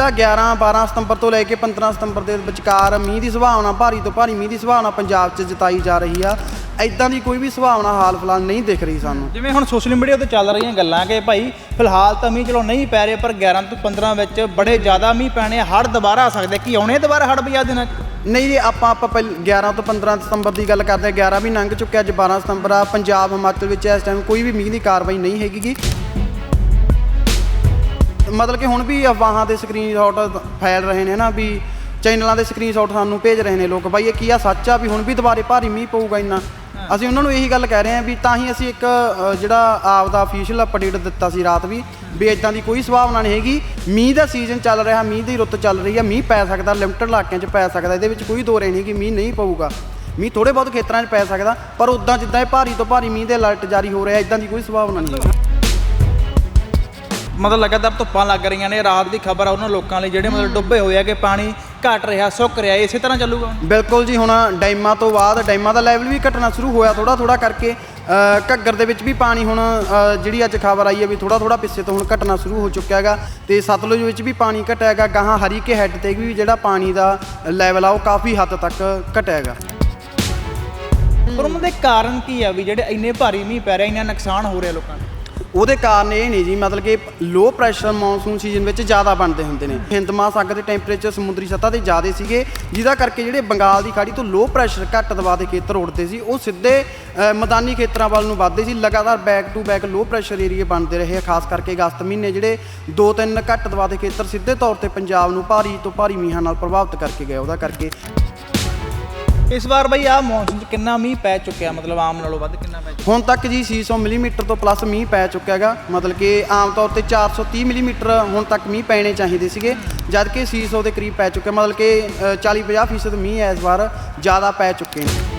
ਜਿਹੜਾ 11 12 ਸਤੰਬਰ ਤੋਂ ਲੈ ਕੇ 15 ਸਤੰਬਰ ਦੇ ਵਿਚਕਾਰ ਮੀਂਹ ਦੀ ਸੰਭਾਵਨਾ ਭਾਰੀ ਤੋਂ ਭਾਰੀ ਮੀਂਹ ਦੀ ਸੰਭਾਵਨਾ ਪੰਜਾਬ 'ਚ ਜਤਾਈ ਜਾ ਰਹੀ ਆ। ਐਦਾਂ ਦੀ ਕੋਈ ਵੀ ਸੰਭਾਵਨਾ ਹਾਲ ਫਿਲਹਾਲ ਨਹੀਂ ਦਿਖ ਰਹੀ ਸਾਨੂੰ। ਜਿਵੇਂ ਹੁਣ ਸੋਸ਼ਲ ਮੀਡੀਆ ਤੇ ਚੱਲ ਰਹੀਆਂ ਗੱਲਾਂ ਕਿ ਭਾਈ ਫਿਲਹਾਲ ਤਾਂ ਮੀਂਹ ਚਲੋ ਨਹੀਂ ਪੈ ਰਹੇ ਪਰ 11 ਤੋਂ 15 ਵਿੱਚ ਬੜੇ ਜ਼ਿਆਦਾ ਮੀਂਹ ਪੈਣੇ ਹੜ ਦੁਬਾਰਾ ਆ ਸਕਦੇ ਕੀ ਆਉਣੇ ਦੁਬਾਰਾ ਹੜ ਦਿਨਾਂ 'ਚ? ਨਹੀਂ ਜੀ ਆਪਾਂ ਆਪਾਂ ਪਹਿਲ 11 ਤੋਂ 15 ਸਤੰਬਰ ਦੀ ਗੱਲ ਕਰਦੇ ਹਾਂ। 11 ਵੀ ਲੰਘ ਚੁੱਕਿਆ ਅੱਜ 12 ਸਤੰਬਰ ਆ। ਪੰਜਾਬ ਹਿਮਾਚਲ ਵਿੱਚ ਇਸ ਟਾਈਮ ਕੋਈ ਵੀ ਮੀਂਹ ਦੀ ਕਾਰਵਾਈ ਨਹੀਂ ਹੈਗੀ ਮਤਲਬ ਕਿ ਹੁਣ ਵੀ ਅਫਵਾਹਾਂ ਦੇ ਸਕਰੀਨਸ਼ਾਟ ਫੈਲ ਰਹੇ ਨੇ ਨਾ ਵੀ ਚੈਨਲਾਂ ਦੇ ਸਕਰੀਨਸ਼ਾਟ ਸਾਨੂੰ ਭੇਜ ਰਹੇ ਨੇ ਲੋਕ ਬਾਈ ਇਹ ਕੀ ਆ ਸੱਚ ਆ ਵੀ ਹੁਣ ਵੀ ਦੁਬਾਰੇ ਭਾਰੀ ਮੀਂਹ ਪਊਗਾ ਇੰਨਾ। ਅਸੀਂ ਉਹਨਾਂ ਨੂੰ ਇਹੀ ਗੱਲ ਕਹਿ ਰਹੇ ਹਾਂ ਵੀ ਤਾਂ ਹੀ ਅਸੀਂ ਇੱਕ ਜਿਹੜਾ ਆਪ ਦਾ ਅਫੀਸ਼ੀਅਲ ਅਪਡੇਟ ਦਿੱਤਾ ਸੀ ਰਾਤ ਵੀ ਵੀ ਇਦਾਂ ਦੀ ਕੋਈ ਸੰਭਾਵਨਾ ਨਹੀਂ ਹੈਗੀ। ਮੀਂਹ ਦਾ ਸੀਜ਼ਨ ਚੱਲ ਰਿਹਾ ਮੀਂਹ ਦੀ ਰੁੱਤ ਚੱਲ ਰਹੀ ਆ ਮੀਂਹ ਪੈ ਸਕਦਾ ਲਿਮਟਡ ਇਲਾਕਿਆਂ 'ਚ ਪੈ ਸਕਦਾ ਇਹਦੇ ਵਿੱਚ ਕੋਈ ਦੋ ਰਹਿ ਨਹੀਂ ਕਿ ਮੀਂਹ ਨਹੀਂ ਪਊਗਾ। ਮੀਂਹ ਥੋੜੇ ਬਹੁਤ ਖੇਤਰਾਂ 'ਚ ਪੈ ਸਕਦਾ ਪਰ ਉਦਾਂ ਜਿੱਦਾਂ ਇਹ ਭਾਰੀ ਤੋਂ ਭਾਰੀ ਮੀਂਹ ਦੇ ਅਲਰਟ ਜਾਰੀ ਹੋ ਰਿਹਾ ਇਦਾਂ ਦੀ ਕੋਈ ਸੰਭਾਵਨਾ ਨਹੀਂ ਹੈਗੀ। ਮਤਲਬ ਲਗਾਤਾਰ ਧੁੱਪਾਂ ਲੱਗ ਰਹੀਆਂ ਨੇ ਰਾਤ ਦੀ ਖਬਰ ਆ ਉਹਨਾਂ ਲੋਕਾਂ ਲਈ ਜਿਹੜੇ ਮਤਲਬ ਡੁੱਬੇ ਹੋਏ ਆ ਕਿ ਪਾਣੀ ਘਟ ਰਿਹਾ ਸੁੱਕ ਰਿਹਾ ਇਸੇ ਤਰ੍ਹਾਂ ਚੱਲੂਗਾ। ਬਿਲਕੁਲ ਜੀ ਹੁਣ ਡੈਮਾਂ ਤੋਂ ਬਾਅਦ ਡੈਮਾਂ ਦਾ ਲੈਵਲ ਵੀ ਘਟਣਾ ਸ਼ੁਰੂ ਹੋਇਆ ਥੋੜਾ ਥੋੜਾ ਕਰਕੇ ਘੱਗਰ ਦੇ ਵਿੱਚ ਵੀ ਪਾਣੀ ਹੁਣ ਜਿਹੜੀ ਅੱਜ ਖਬਰ ਆਈ ਹੈ ਵੀ ਥੋੜਾ ਥੋੜਾ ਪਿੱਛੇ ਤੋਂ ਹੁਣ ਘਟਣਾ ਸ਼ੁਰੂ ਹੋ ਚੁੱਕਿਆ ਹੈਗਾ ਤੇ ਸਤਲੁਜ ਵਿੱਚ ਵੀ ਪਾਣੀ ਘਟਿਆ ਹੈਗਾ ਗਾਹਾਂ ਹਰੀਕੇ ਹੈੱਡ ਤੇ ਵੀ ਜਿਹੜਾ ਪਾਣੀ ਦਾ ਲੈਵਲ ਆ ਉਹ ਕਾਫੀ ਹੱਦ ਤੱਕ ਘਟਿਆ ਹੈਗਾ। ਪਰ ਉਹਨਾਂ ਦੇ ਕਾਰਨ ਕੀ ਆ ਵੀ ਜਿਹੜੇ ਇੰਨੇ ਭਾਰੀ ਮੀਂਹ ਪੈ ਰਹੇ ਇੰਨਾ ਨੁਕਸਾਨ ਹੋ ਰਿਹਾ ਲੋਕਾਂ ਨੂੰ? ਉਹਦੇ ਕਾਰਨ ਇਹ ਨਹੀਂ ਜੀ ਮਤਲਬ ਕਿ ਲੋ ਪ੍ਰੈਸ਼ਰ ਮੌਨਸੂਨ ਸੀਜ਼ਨ ਵਿੱਚ ਜ਼ਿਆਦਾ ਬਣਦੇ ਹੁੰਦੇ ਨੇ। ਹਿੰਦ ਮਹਾਸਾਗਰ ਦੇ ਟੈਂਪਰੇਚਰ ਸਮੁੰਦਰੀ ਸਤਹ ਤੇ ਜ਼ਿਆਦਾ ਸੀਗੇ ਜਿਹਦਾ ਕਰਕੇ ਜਿਹੜੇ ਬੰਗਾਲ ਦੀ ਖਾੜੀ ਤੋਂ ਲੋ ਪ੍ਰੈਸ਼ਰ ਘੱਟ ਦਬਾਅ ਦੇ ਖੇਤਰ ਉੱਡਦੇ ਸੀ ਉਹ ਸਿੱਧੇ ਮੈਦਾਨੀ ਖੇਤਰਾਂ ਵੱਲ ਨੂੰ ਵੱਧਦੇ ਸੀ ਲਗਾਤਾਰ back to back low pressure area ਬਣਦੇ ਰਹੇ ਆ, ਖਾਸ ਕਰਕੇ ਅਗਸਤ ਮਹੀਨੇ ਜਿਹੜੇ ਦੋ ਤਿੰਨ ਘੱਟ ਦਬਾਅ ਦੇ ਖੇਤਰ ਸਿੱਧੇ ਤੌਰ ਤੇ ਪੰਜਾਬ ਨੂੰ ਭਾਰੀ ਤੋਂ ਭਾਰੀ ਮੀਂਹਾਂ ਨਾਲ ਪ੍ਰਭਾਵਿਤ ਕਰਕੇ ਗਏ ਉਹਦਾ ਕਰਕੇ। ਇਸ ਵਾਰ ਬਈ ਆ ਮੌਨਸੂਨ ਚ ਕਿੰਨਾ ਮੀਂਹ ਪੈ ਚੁੱਕਿਆ? ਮਤਲਬ ਆਮ ਨਾਲੋਂ ਵੱਧ ਕਿੰਨਾ ਪੈ ਚੁੱਕਿਆ? ਹੁਣ ਤੱਕ ਜੀ 600 ਮਿਲੀਮੀਟਰ ਤੋਂ ਪਲੱਸ ਮੀਂਹ ਪੈ ਚੁੱਕਿਆ ਹੈਗਾ। ਮਤਲਬ ਕਿ ਆਮ ਤੌਰ ਤੇ 430 ਮਿਲੀਮੀਟਰ ਹੁਣ ਤੱਕ ਮੀਂਹ ਪੈਣੇ ਚਾਹੀਦੇ ਸੀਗੇ। ਜਦ ਕਿ 600 ਦੇ ਕਰੀਬ ਪੈ ਚੁੱਕਿਆ ਮਤਲਬ ਕਿ 40-50% ਮੀਂਹ ਇਸ ਵਾਰ ਜ਼ਿਆਦਾ ਪੈ ਚੁੱਕੇ ਨੇ।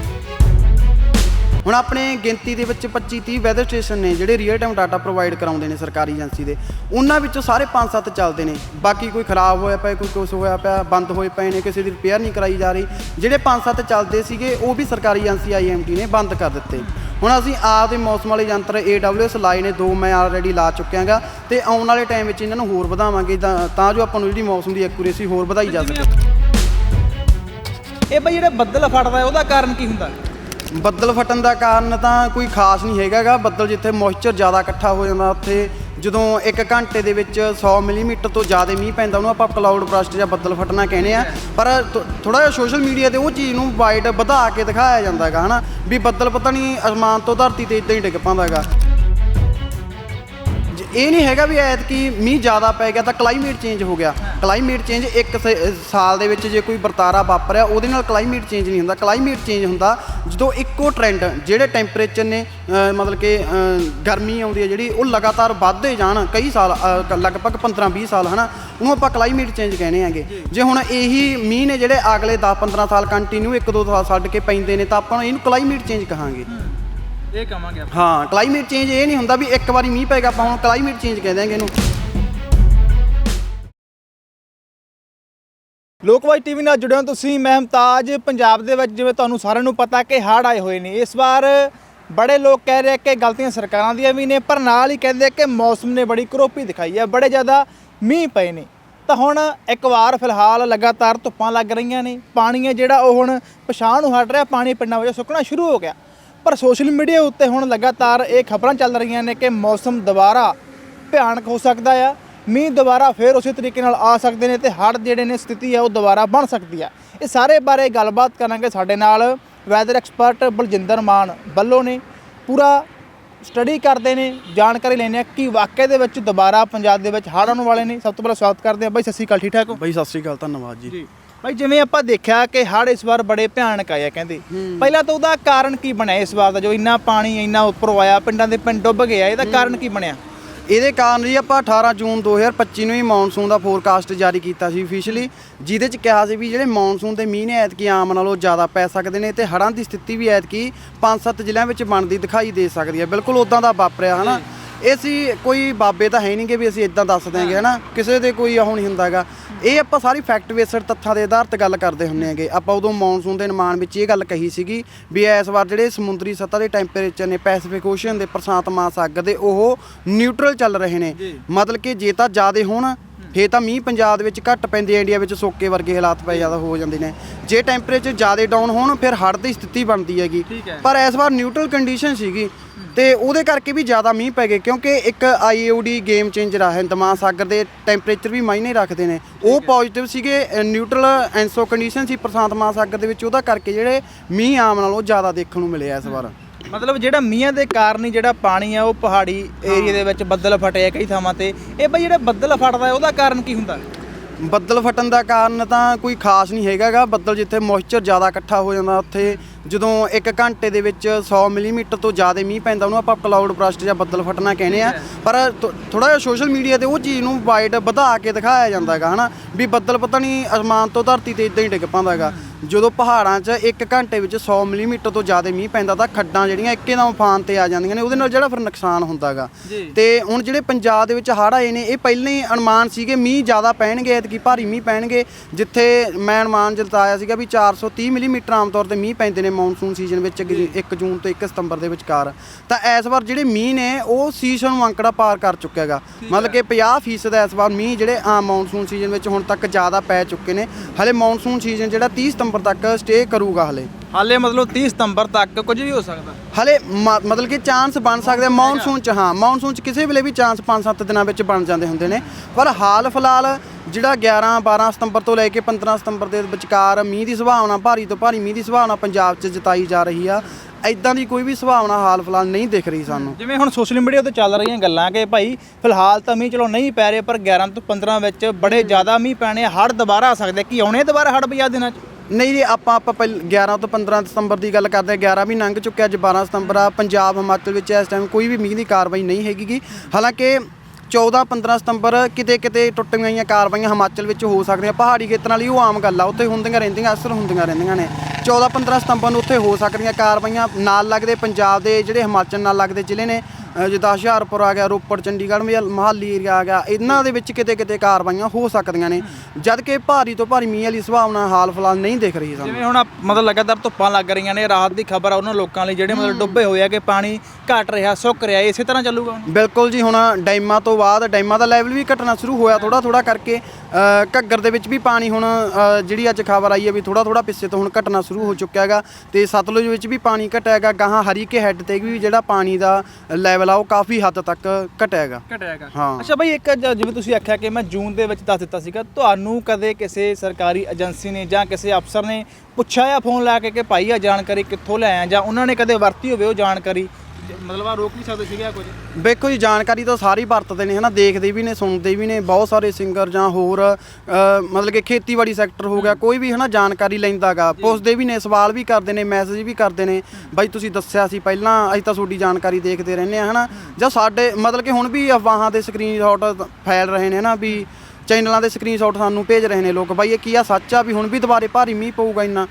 ਹੁਣ ਆਪਣੇ ਗਿਣਤੀ ਦੇ ਵਿੱਚ 25-30 ਵੈਦਰ ਸਟੇਸ਼ਨ ਨੇ ਜਿਹੜੇ ਰੀਅਲ ਟਾਈਮ ਡਾਟਾ ਪ੍ਰੋਵਾਈਡ ਕਰਾਉਂਦੇ ਨੇ ਸਰਕਾਰੀ ਏਜੰਸੀ ਦੇ, ਉਹਨਾਂ ਵਿੱਚੋਂ ਸਾਰੇ 5-7 ਚੱਲਦੇ ਨੇ। ਬਾਕੀ ਕੋਈ ਖਰਾਬ ਹੋਇਆ ਪਿਆ, ਕੋਈ ਕੁਛ ਹੋਇਆ ਪਿਆ, ਬੰਦ ਹੋਏ ਪਏ ਨੇ, ਕਿਸੇ ਦੀ ਰਿਪੇਅਰ ਨਹੀਂ ਕਰਾਈ ਜਾ ਰਹੀ। ਜਿਹੜੇ 5-7 ਚੱਲਦੇ ਸੀਗੇ, ਉਹ ਵੀ ਸਰਕਾਰੀ ਏਜੰਸੀ ਆਈਐਮਟੀ ਨੇ ਬੰਦ ਕਰ ਦਿੱਤੇ। ਹੁਣ ਅਸੀਂ ਆਪ ਦੇ ਮੌਸਮ ਵਾਲੇ ਯੰਤਰ AWS ਲਾਏ ਨੇ, ਦੋ ਮੈਂ ਆਲਰੇਡੀ ਲਾ ਚੁੱਕਿਆ ਗਾ ਤੇ ਆਉਣ ਵਾਲੇ ਟਾਈਮ ਵਿੱਚ ਇਹਨਾਂ ਨੂੰ ਹੋਰ ਵਧਾਵਾਂਗੇ, ਤਾਂ ਜੋ ਆਪਾਂ ਨੂੰ ਜਿਹੜੀ ਮੌਸਮ ਦੀ ਐਕੂਰੇਸੀ ਹੋਰ ਵਧਾਈ ਜਾ ਸਕੇ। ਇਹ ਬਈ ਜਿਹੜੇ ਬੱਦਲ ਫਟਦਾ, ਉਹਦਾ ਕਾਰਨ ਕੀ ਹੁੰਦਾ? ਬੱਦਲ ਫਟਣ ਦਾ ਕਾਰਨ ਤਾਂ ਕੋਈ ਖਾਸ ਨਹੀਂ ਹੈਗਾਗਾ। ਬੱਦਲ ਜਿੱਥੇ ਮੋਇਸਚਰ ਜ਼ਿਆਦਾ ਇਕੱਠਾ ਹੋ ਜਾਂਦਾ ਉੱਥੇ, ਜਦੋਂ 1 ਘੰਟੇ ਦੇ ਵਿੱਚ 100 ਮਿਲੀਮੀਟਰ ਤੋਂ ਜ਼ਿਆਦਾ ਮੀਂਹ ਪੈਂਦਾ, ਉਹਨੂੰ ਆਪਾਂ ਕਲਾਊਡ ਬਰਸਟ ਜਾਂ ਬੱਦਲ ਫਟਣਾ ਕਹਿੰਦੇ ਆ। ਪਰ ਥੋੜਾ ਜਿਹਾ ਸੋਸ਼ਲ ਮੀਡੀਆ ਤੇ ਉਹ ਚੀਜ਼ ਨੂੰ ਵਾਈਡ ਵਧਾ ਕੇ ਦਿਖਾਇਆ ਜਾਂਦਾ ਹੈਗਾ ਹਨਾ? ਵੀ ਬੱਦਲ ਪਤਾ ਨਹੀਂ ਅਸਮਾਨ ਤੋਂ ਧਰਤੀ ਤੇ ਇਦਾਂ ਹੀ ਡਿੱਗ ਪਾਉਂਦਾ ਹੈਗਾ ਇਹ ਨਹੀਂ ਹੈਗਾ ਵੀ ਐਤਕੀ ਮੀਂਹ ਜ਼ਿਆਦਾ ਪੈ ਗਿਆ ਤਾਂ ਕਲਾਈਮੇਟ ਚੇਂਜ ਹੋ ਗਿਆ। ਕਲਾਈਮੇਟ ਚੇਂਜ ਇੱਕ ਸ- ਸਾਲ ਦੇ ਵਿੱਚ ਜੇ ਕੋਈ ਵਰਤਾਰਾ ਵਾਪਰਿਆ ਉਹਦੇ ਨਾਲ ਕਲਾਈਮੇਟ ਚੇਂਜ ਨਹੀਂ ਹੁੰਦਾ। ਕਲਾਈਮੇਟ ਚੇਂਜ ਹੁੰਦਾ ਜਦੋਂ ਇੱਕੋ ਟ੍ਰੈਂਡ ਜਿਹੜੇ ਟੈਂਪਰੇਚਰ ਨੇ ਅ, ਮਤਲਬ ਕਿ ਅ, ਗਰਮੀ ਆਉਂਦੀ ਹੈ ਜਿਹੜੀ ਉਹ ਲਗਾਤਾਰ ਵੱਧਦੇ ਜਾਣ ਕਈ ਸਾਲ ਅ, ਕ- ਲਗਭਗ 15 20 ਸਾਲ ਹਨਾ? ਉਹਨੂੰ ਆਪਾਂ ਕਲਾਈਮੇਟ ਚੇਂਜ ਕਹਿੰਦੇ ਆਂਗੇ ਜੇ ਹੁਣ ਇਹੀ ਮੀਂਹ ਨੇ ਜਿਹੜੇ ਅਗਲੇ 10 15 ਸਾਲ ਕੰਟੀਨਿਊ ਇੱਕ ਦੋ ਸਾਲ ਛੱਡ ਕੇ ਪੈਂਦੇ ਨੇ ਤਾਂ ਆਪਾਂ ਇਹਨੂੰ ਕਲਾਈਮੇਟ ਚੇਂਜ ਕਹਾਂਗੇ। ਇਹ ਕਵਾਂਗੇ ਹਾਂ ਕਲਾਈਮੇਟ ਚੇਂਜ ਇਹ ਨਹੀਂ ਹੁੰਦਾ ਵੀ ਇੱਕ ਵਾਰੀ ਮੀਂਹ ਪਏਗਾ ਆਪਾਂ ਹੁਣ ਕਲਾਈਮੇਟ ਚੇਂਜ ਕਹਿ ਦਿਆਂਗੇ ਇਹਨੂੰ। ਲੋਕਵਾਈ ਟੀਵੀ ਨਾਲ ਜੁੜੇ ਹੋ ਤੁਸੀਂ, ਮੈਂ ਮੁਮਤਾਜ। ਪੰਜਾਬ ਦੇ ਵਿੱਚ ਜਿਵੇਂ ਤੁਹਾਨੂੰ ਸਾਰਿਆਂ ਨੂੰ ਪਤਾ ਕਿ ਹੜ੍ਹ ਆਏ ਹੋਏ ਨੇ। ਇਸ ਵਾਰ ਬੜੇ ਲੋਕ ਕਹਿ ਰਹੇ ਕਿ ਗਲਤੀਆਂ ਸਰਕਾਰਾਂ ਦੀਆਂ ਵੀ ਨੇ, ਪਰ ਨਾਲ ਹੀ ਕਹਿੰਦੇ ਕਿ ਮੌਸਮ ਨੇ ਬੜੀ ਕਰੋਪੀ ਦਿਖਾਈ ਹੈ ਬੜੇ ਜ਼ਿਆਦਾ ਮੀਂਹ ਪਏ ਨੇ। ਤਾਂ ਹੁਣ ਇੱਕ ਵਾਰ ਫਿਲਹਾਲ ਲਗਾਤਾਰ ਧੁੱਪਾਂ ਲੱਗ ਰਹੀਆਂ ਨੇ। ਪਾਣੀ ਹੈ ਜਿਹੜਾ ਉਹ ਹੁਣ ਪਛਾਣ ਨੂੰ ਹਟ ਰਿਹਾ, ਪਾਣੀ ਪਿੰਡਾਂ ਵਿੱਚ ਸੁੱਕਣਾ ਸ਼ੁਰੂ ਹੋ ਗਿਆ। ਪਰ ਸੋਸ਼ਲ ਮੀਡੀਆ ਉੱਤੇ ਹੁਣ ਲਗਾਤਾਰ ਇਹ ਖਬਰਾਂ ਚੱਲ ਰਹੀਆਂ ਨੇ ਕਿ ਮੌਸਮ ਦੁਬਾਰਾ ਭਿਆਨਕ ਹੋ ਸਕਦਾ ਆ ਮੀਂਹ ਦੁਬਾਰਾ ਫੇਰ ਉਸੇ ਤਰੀਕੇ ਨਾਲ ਆ ਸਕਦੇ ਨੇ ਤੇ ਹੜ੍ਹ ਜਿਹੜੇ ਨੇ ਸਥਿਤੀ ਆ ਉਹ ਦੁਬਾਰਾ ਬਣ ਸਕਦੀ ਆ। ਇਹ ਸਾਰੇ ਬਾਰੇ ਗੱਲਬਾਤ ਕਰਾਂਗੇ ਸਾਡੇ ਨਾਲ ਵੈਦਰ ਐਕਸਪਰਟ ਬਲਜਿੰਦਰ ਮਾਨ ਬੱਲੋ ਨੇ। ਪੂਰਾ ਸਟੱਡੀ ਕਰਦੇ ਨੇ ਜਾਣਕਾਰੀ ਲੈਣੇ ਆ ਕਿ ਵਾਕਿਆ ਦੇ ਵਿੱਚ ਦੁਬਾਰਾ ਪੰਜਾਬ ਦੇ ਵਿੱਚ ਹੜ੍ਹ ਆਉਣ ਵਾਲੇ ਨੇ। ਸਭ ਤੋਂ ਪਹਿਲਾਂ ਸਵਾਗਤ ਕਰਦੇ ਆ। ਬਾਈ ਸਤਿ ਸ਼੍ਰੀ ਅਕਾਲ ਠੀਕ ਠਾਕ ਹੋ? ਬਾਈ ਸਤਿ ਸ੍ਰੀ ਅਕਾਲ ਧੰਨਵਾਦ ਜੀ। ਭਾਈ ਜਿਵੇਂ ਆਪਾਂ ਦੇਖਿਆ ਕਿ ਹੜ੍ਹ ਇਸ ਵਾਰ ਬੜੇ ਭਿਆਨਕ ਆਏ ਆ ਕਹਿੰਦੇ। ਪਹਿਲਾਂ ਤਾਂ ਉਹਦਾ ਕਾਰਨ ਕੀ ਬਣਿਆ ਇਸ ਵਾਰ ਦਾ? ਜੋ ਇੰਨਾ ਪਾਣੀ ਇੰਨਾ ਉੱਪਰੋਂ ਆਇਆ ਪਿੰਡਾਂ ਦੇ ਪਿੰਡ ਡੁੱਬ ਗਏ ਆ ਇਹਦਾ ਕਾਰਨ ਕੀ ਬਣਿਆ? ਇਹਦੇ ਕਾਰਨ ਜੀ ਆਪਾਂ 18 ਜੂਨ 2025 ਨੂੰ ਹੀ ਮੌਨਸੂਨ ਦਾ ਫੋਰਕਾਸਟ ਜਾਰੀ ਕੀਤਾ ਸੀ ਅਫੀਸ਼ੀਅਲੀ ਜਿਹਦੇ ਚ ਕਿਹਾ ਸੀ ਵੀ ਜਿਹੜੇ ਮੌਨਸੂਨ ਦੇ ਮੀਂਹ ਨੇ ਐਤਕੀ ਆਮ ਨਾਲੋਂ ਜ਼ਿਆਦਾ ਪੈ ਸਕਦੇ ਨੇ ਤੇ ਹੜ੍ਹਾਂ ਦੀ ਸਥਿਤੀ ਵੀ ਐਤਕੀ 5-7 ਜ਼ਿਲ੍ਹਿਆਂ ਵਿੱਚ ਬਣਦੀ ਦਿਖਾਈ ਦੇ ਸਕਦੀ ਹੈ। ਬਿਲਕੁਲ ਉਦਾਂ ਦਾ ਵਾਪਰਿਆ ਹਨਾ? ਇਹ ਸੀ ਕੋਈ ਬਾਬੇ ਤਾਂ ਹੈ ਨਹੀਂਗੇ ਵੀ ਅਸੀਂ ਇਦਾਂ ਦੱਸ ਦਿਆਂਗੇ ਹਨਾ? ਕਿਸੇ ਦੇ ਕੋਈ ਉਹ ਨਹੀਂ ਹੁੰਦਾਗਾ ਇਹ ਆਪਾਂ ਸਾਰੀ ਫੈਕਟ ਬੇਸਡ ਤੱਥਾਂ ਦੇ ਆਧਾਰ ਤੇ ਗੱਲ ਕਰਦੇ ਹੁੰਨੇ ਆਂਗੇ ਆਪਾਂ ਉਦੋਂ ਮੌਨਸੂਨ ਦੇ ਨਿਰਮਾਣ ਵਿੱਚ ਇਹ ਗੱਲ ਕਹੀ ਸੀਗੀ ਵੀ ਇਸ ਵਾਰ ਜਿਹੜੇ ਸਮੁੰਦਰੀ ਸਤ੍ਹਾ ਦੇ ਟੈਂਪਰੇਚਰ ਨੇ ਪੈਸੀਫਿਕ ਓਸ਼ੀਅਨ ਦੇ ਪ੍ਰਸ਼ਾਂਤ ਮਹਾਸਾਗਰ ਦੇ ਉਹ ਨਿਊਟਰਲ ਚੱਲ ਰਹੇ ਨੇ। ਮਤਲਬ ਕਿ ਜੇ ਤਾਂ ਜ਼ਿਆਦੇ ਹੋਣ ਫੇਰ ਤਾਂ ਮੀਂਹ ਪੰਜਾਬ ਦੇ ਵਿੱਚ ਘੱਟ ਪੈਂਦੇ ਆ, ਇੰਡੀਆ ਵਿੱਚ ਸੋਕੇ ਵਰਗੇ ਹਾਲਾਤ ਪੈ ਜ਼ਿਆਦਾ ਹੋ ਜਾਂਦੇ ਨੇ। ਜੇ ਟੈਂਪਰੇਚਰ ਜ਼ਿਆਦਾ ਡਾਊਨ ਹੋਣ ਫਿਰ ਹੜ੍ਹ ਦੀ ਸਥਿਤੀ ਬਣਦੀ ਹੈਗੀ। ਪਰ ਇਸ ਵਾਰ ਨਿਊਟਰਲ ਕੰਡੀਸ਼ਨ ਸੀਗੀ। ਤੇ ਉਹਦੇ ਕਰਕੇ ਵੀ ਜ਼ਿਆਦਾ ਮੀਂਹ ਪੈ ਗਏ ਕਿਉਂਕਿ ਇੱਕ ਆਈਓਡੀ ਗੇਮ ਚੇਂਜਰ ਆ ਹਿੰਦ ਮਹਾਸਾਗਰ ਦੇ ਟੈਂਪਰੇਚਰ ਵੀ ਮਾਇਨੇ ਰੱਖਦੇ ਨੇ। ਉਹ ਪੋਜ਼ਿਟਿਵ ਸੀਗੇ ਨਿਊਟਰਲ ਐਂਸੋ ਕੰਡੀਸ਼ਨ ਸੀ ਪ੍ਰਸ਼ਾਂਤ ਮਹਾਸਾਗਰ ਦੇ ਵਿੱਚ। ਉਹਦਾ ਕਰਕੇ ਜਿਹੜੇ ਮੀਂਹ ਆਮ ਨਾਲੋਂ ਜ਼ਿਆਦਾ ਦੇਖਣ ਨੂੰ ਮਿਲੇ ਆ ਇਸ ਵਾਰ। ਮਤਲਬ ਜਿਹੜਾ ਮੀਂਹਾਂ ਦੇ ਕਾਰਨ ਹੀ ਜਿਹੜਾ ਪਾਣੀ ਆ ਉਹ ਪਹਾੜੀ ਏਰੀਆ ਦੇ ਵਿੱਚ ਬੱਦਲ ਫਟੇ ਆ ਕਈ ਥਾਵਾਂ ਤੇ। ਇਹ ਬਈ ਜਿਹੜਾ ਬੱਦਲ ਫਟਦਾ ਹੈ, ਉਹਦਾ ਕਾਰਨ ਕੀ ਹੁੰਦਾ? ਬੱਦਲ ਫਟਣ ਦਾ ਕਾਰਨ ਤਾਂ ਕੋਈ ਖਾਸ ਨਹੀਂ ਹੈਗਾਗਾ। ਬੱਦਲ ਜਿੱਥੇ ਮੋਇਸਚਰ ਜ਼ਿਆਦਾ ਇਕੱਠਾ ਹੋ ਜਾਂਦਾ ਉੱਥੇ ਜਦੋਂ 1 ਘੰਟੇ ਦੇ ਵਿੱਚ 100 ਮਿਲੀਮੀਟਰ ਤੋਂ ਜ਼ਿਆਦਾ ਮੀਂਹ ਪੈਂਦਾ ਉਹਨੂੰ ਆਪਾਂ ਕਲਾਉਡ ਬਰਸਟ ਜਾਂ ਬੱਦਲ ਫਟਣਾ ਕਹਿੰਦੇ ਆ। ਪਰ ਥੋੜਾ ਜਿਹਾ ਸੋਸ਼ਲ ਮੀਡੀਆ ਤੇ ਉਹ ਚੀਜ਼ ਨੂੰ ਵਾਈਡ ਵਧਾ ਕੇ ਦਿਖਾਇਆ ਜਾਂਦਾ ਹੈਗਾ ਹਨਾ? ਵੀ ਬੱਦਲ ਪਤਾ ਨਹੀਂ ਅਸਮਾਨ ਤੋਂ ਧਰਤੀ ਤੇ ਇਦਾਂ ਹੀ ਡਿੱਗ ਪਾਉਂਦਾ ਹੈਗਾ। ਜਦੋਂ ਪਹਾੜਾਂ 'ਚ 1 ਘੰਟੇ ਵਿੱਚ 100 ਮਿਲੀਮੀਟਰ ਤੋਂ ਜ਼ਿਆਦਾ ਮੀਂਹ ਪੈਂਦਾ ਤਾਂ ਖੱਡਾਂ ਜਿਹੜੀਆਂ ਇੱਕਦਮ ਉਫਾਨ ਤੇ ਆ ਜਾਂਦੀਆਂ ਨੇ ਉਹਦੇ ਨਾਲ ਜਿਹੜਾ ਫਿਰ ਨੁਕਸਾਨ ਹੁੰਦਾ ਹੈਗਾ। ਜੀ। ਤੇ ਹੁਣ ਜਿਹੜੇ ਪੰਜਾਬ ਦੇ ਵਿੱਚ ਹੜ੍ਹ ਆਏ ਨੇ ਇਹ ਪਹਿਲਾਂ ਹੀ ਅਨੁਮਾਨ ਸੀਗੇ ਮੀਂਹ ਜ਼ਿਆਦਾ ਪੈਣਗੇ ਐਤਕੀ ਭਾਰੀ ਮੀਂਹ ਪੈਣਗੇ ਜਿੱਥੇ ਮੈਂ ਅਨੁਮਾਨ ਜਤਾਇਆ ਸੀਗਾ ਵੀ 430 ਮਿਲੀਮੀਟਰ ਆਮ ਤੌਰ ਤੇ ਮੀਂਹ ਪੈਂਦੇ ਨੇ ਮੌਨਸੂਨ ਸੀਜ਼ਨ ਵਿੱਚ 1 ਜੂਨ ਤੋਂ 1 ਸਤੰਬਰ ਦੇ ਵਿਚਕਾਰ। ਤਾਂ ਇਸ ਵਾਰ ਜਿਹੜੇ ਮੀਂਹ ਨੇ ਉਹ ਸੀਜ਼ਨ ਨੂੰ ਅੰਕੜਾ ਪਾਰ ਕਰ ਚੁੱਕਿਆ ਹੈਗਾ ਮਤਲਬ ਕਿ 50% ਇਸ ਵਾਰ ਮੀਂਹ ਜਿਹੜੇ ਆਮ ਮੌਨਸੂਨ ਸੀਜ਼ਨ ਵਿੱਚ ਹੁਣ ਤੱਕ ਜ਼ਿਆਦਾ ਪੈ ਚੁੱਕੇ ਨੇ। ਹਲੇ ਮੌਨਸੂਨ ਸੀਜ਼ਨ ਜਿਹੜਾ 30 ਸਤੰਬਰ ਤੱਕ ਸਟੇ ਕਰੂਗਾ ਹਲੇ। ਹਾਲੇ ਮਤਲਬ 30 ਸਤੰਬਰ ਤੱਕ ਕੁਝ ਵੀ ਹੋ ਸਕਦਾ। ਹਲੇ ਮ- ਮਤਲਬ ਕਿ ਚਾਂਸ ਬਣ ਸਕਦੇ ਆ। ਮੌਨਸੂਨ ਚ ਹਾਂ ਮੌਨਸੂਨ ਚ ਕਿਸੇ ਵੇਲੇ ਵੀ ਚਾਂਸ 5-7 ਦਿਨਾਂ ਵਿੱਚ ਬਣ ਜਾਂਦੇ ਹੁੰਦੇ ਨੇ। ਪਰ ਹਾਲ ਫਿਲਹਾਲ ਜਿਹੜਾ 11 12 ਸਤੰਬਰ ਤੋਂ ਲੈ ਕੇ 15 ਸਤੰਬਰ ਦੇ ਵਿਚਕਾਰ ਮੀਂਹ ਦੀ ਸੰਭਾਵਨਾ ਭਾਰੀ ਤੋਂ ਭਾਰੀ ਮੀਂਹ ਦੀ ਸੰਭਾਵਨਾ ਪੰਜਾਬ 'ਚ ਜਤਾਈ ਜਾ ਰਹੀ ਆ। ਐਦਾਂ ਦੀ ਕੋਈ ਵੀ ਸੰਭਾਵਨਾ ਹਾਲ ਫਿਲਹਾਲ ਨਹੀਂ ਦਿਖ ਰਹੀ ਸਾਨੂੰ। ਜਿਵੇਂ ਹੁਣ ਸੋਸ਼ਲ ਮੀਡੀਆ ਤੇ ਚੱਲ ਰਹੀਆਂ ਗੱਲਾਂ ਕਿ ਭਾਈ ਫਿਲਹਾਲ ਤਾਂ ਮੀਂਹ ਚਲੋ ਨਹੀਂ ਪੈ ਰਹੇ ਪਰ 11 ਤੋਂ 15 ਵਿੱਚ ਬੜੇ ਜ਼ਿਆਦਾ ਮੀਂਹ ਪੈਣੇ ਹੜ ਦੁਬਾਰਾ ਆ ਸਕਦੇ ਕੀ ਆਉਣੇ ਦੁਬਾਰਾ ਹੜ ਬਜਾ ਦਿਨਾਂ ਚ? ਨਹੀਂ ਜੀ, ਆਪਾਂ ਆਪਾਂ ਪਹਿਲ 11 ਤੋਂ 15 ਦਸੰਬਰ ਦੀ ਗੱਲ ਕਰਦੇ ਹਾਂ। 11 ਵੀ ਲੰਘ ਚੁੱਕਿਆ ਅੱਜ 12 ਸਤੰਬਰ ਆ। ਪੰਜਾਬ, ਹਿਮਾਚਲ ਵਿੱਚ ਇਸ ਟਾਈਮ ਕੋਈ ਵੀ ਮੀਂਹ ਦੀ ਕਾਰਵਾਈ ਨਹੀਂ ਹੈਗੀਗੀ। ਹਾਲਾਂਕਿ 14 15 ਸਤੰਬਰ ਕਿਤੇ ਕਿਤੇ ਟੁੱਟੀਆਂ ਹੋਈਆਂ ਕਾਰਵਾਈਆਂ ਹਿਮਾਚਲ ਵਿੱਚ ਹੋ ਸਕਦੀਆਂ। ਪਹਾੜੀ ਖੇਤਰਾਂ ਲਈ ਉਹ ਆਮ ਗੱਲ ਆ। ਉੱਥੇ ਹੁੰਦੀਆਂ ਰਹਿੰਦੀਆਂ ਅਸਰ ਹੁੰਦੀਆਂ ਰਹਿੰਦੀਆਂ ਨੇ। 14 15 ਸਤੰਬਰ ਨੂੰ ਉੱਥੇ ਹੋ ਸਕਦੀਆਂ ਕਾਰਵਾਈਆਂ। ਨਾਲ ਲੱਗਦੇ ਪੰਜਾਬ ਦੇ ਜਿਹੜੇ ਹਿਮਾਚਲ ਨਾਲ ਲੱਗਦੇ ਜ਼ਿਲ੍ਹੇ ਨੇ ਜਿੱਦਾਂ ਹੁਸ਼ਿਆਰਪੁਰ ਆ ਗਿਆ ਰੋਪੜ ਚੰਡੀਗੜ੍ਹ ਮਹੱਲ- ਮੋਹਾਲੀ ਏਰੀਆ ਆ ਗਿਆ ਇਹਨਾਂ ਦੇ ਵਿੱਚ ਕਿਤੇ ਕਿਤੇ ਕਾਰਵਾਈਆਂ ਹੋ ਸਕਦੀਆਂ ਨੇ ਜਦ ਕਿ ਭਾਰੀ ਤੋਂ ਭਾਰੀ ਮੀਂਹ ਵਾਲੀ ਸੰਭਾਵਨਾ ਹਾਲ ਫਿਲਹਾਲ ਨਹੀਂ ਦਿਖ ਰਹੀ ਸਾਨੂੰ। ਜਿਵੇਂ ਹੁਣ ਆਹ ਮਤਲਬ ਲਗਾਤਾਰ ਧੁੱਪਾਂ ਲੱਗ ਰਹੀਆਂ ਨੇ ਰਾਹਤ ਦੀ ਖਬਰ ਆ ਉਹਨਾਂ ਲੋਕਾਂ ਲਈ ਜਿਹੜੇ ਮਤਲਬ ਡੁੱਬੇ ਹੋਏ ਆ ਕਿ ਪਾਣੀ ਘਟ ਰਿਹਾ ਸੁੱਕ ਰਿਹਾ ਇਸੇ ਤਰ੍ਹਾਂ ਚੱਲੂਗਾ ਹੁਣ। ਬਿਲਕੁਲ ਜੀ ਹੁਣ ਡੈਮਾਂ ਤੋਂ ਬਾਅਦ ਡੈਮਾਂ ਦਾ ਲੈਵਲ ਵੀ ਘਟਣਾ ਸ਼ੁਰੂ ਹੋਇਆ ਥੋੜਾ ਥੋੜਾ ਕਰਕੇ ਅ, ਘੱਗਰ ਦੇ ਵਿੱਚ ਵੀ ਪਾਣੀ ਹੁਣ ਅ, ਜਿਹੜੀ ਅੱਜ ਖਬਰ ਆਈ ਹੈ ਵੀ ਥੋੜਾ ਥੋੜਾ ਪਿੱਛੇ ਤੋਂ ਹੁਣ ਘਟਣਾ ਸ਼ੁਰੂ ਹੋ ਚੁੱਕਿਆ ਹੈਗਾ ਤੇ ਸਤਲੁਜ ਵਿੱਚ ਵੀ ਪਾਣੀ ਘਟਿਆ ਹੈਗਾ ਗਾਹਾਂ ਹਰੀਕੇ ਹੈੱਡ ਤੇ ਵੀ ਜਿਹੜਾ ਪਾਣੀ ਦਾ ਲੈਵਲ ਆ ਉਹ ਕਾਫੀ ਹੱਦ ਤੱਕ ਘਟਿਆ ਹੈਗਾ ਘਟਿਆ ਹੈਗਾ ਹਾਂ। ਅੱਛਾ ਬਈ ਇੱਕ ਜ- ਜਿਵੇਂ ਤੁਸੀਂ ਆਖਿਆ ਕਿ ਮੈਂ ਜੂਨ ਦੇ ਵਿੱਚ ਦੱਸ ਦਿੱਤਾ ਸੀਗਾ ਤੁਹਾਨੂੰ ਕਦੇ ਕਿਸੇ ਸਰਕਾਰੀ ਏਜੰਸੀ ਨੇ ਜਾਂ ਕਿਸੇ ਅਫਸਰ ਨੇ ਪੁੱਛਿਆ ਜਾਂ ਫੋਨ ਲਾ ਕੇ ਕਿ ਭਾਈ ਆ ਜਾਣਕਾਰੀ ਕਿੱਥੋਂ ਲੈ ਆਇਆ ਜਾਂ ਉਹਨਾਂ ਨੇ ਕਦੇ ਵਰਤੀ ਹੋਵੇ ਉਹ ਜਾਣਕਾਰੀ? ਮਤਲਬ ਆ ਰੋਕ ਨਹੀਂ ਸਕਦੇ ਸੀਗੇ ਆ ਕੁਝ? ਵੇਖੋ ਜੀ ਜਾਣਕਾਰੀ ਤਾਂ ਸਾਰੇ ਵਰਤਦੇ ਨੇ ਹਨਾ ਦੇਖਦੇ ਵੀ ਨੇ ਸੁਣਦੇ ਵੀ ਨੇ ਬਹੁਤ ਸਾਰੇ ਸਿੰਗਰ ਜਾਂ ਹੋਰ ਅ, ਮਤਲਬ ਕਿ ਖੇਤੀਬਾੜੀ ਸੈਕਟਰ ਹੋ ਗਿਆ ਕੋਈ ਵੀ ਹਨਾ ਜਾਣਕਾਰੀ ਲੈਂਦਾਗਾ ਪੁੱਛਦੇ ਵੀ ਨੇ ਸਵਾਲ ਵੀ ਕਰਦੇ ਨੇ ਮੈਸੇਜ ਵੀ ਕਰਦੇ ਨੇ ਬਾਈ ਤੁਸੀਂ ਦੱਸਿਆ ਸੀ ਪਹਿਲਾਂ ਅਸੀਂ ਤਾਂ ਤੁਹਾਡੀ ਜਾਣਕਾਰੀ ਦੇਖਦੇ ਰਹਿੰਦੇ ਆ ਹਨਾ ਜਾਂ ਸਾਡੇ ਮਤਲਬ ਕਿ ਹੁਣ ਵੀ ਅਫਵਾਹਾਂ ਦੇ ਸਕਰੀਨਸ਼ਾਟ ਫੈਲ ਰਹੇ ਨੇ ਹਨਾ ਵੀ ਚੈਨਲਾਂ ਦੇ ਸਕਰੀਨਸ਼ਾਟ ਸਾਨੂੰ ਭੇਜ ਰਹੇ ਨੇ ਲੋਕ ਬਾਈ ਇਹ ਕੀ ਆ ਸੱਚ ਆ ਵੀ ਹੁਣ ਵੀ ਦੁਬਾਰੇ ਭਾਰੀ ਮੀਂਹ ਪਊਗਾ ਇੰਨਾ।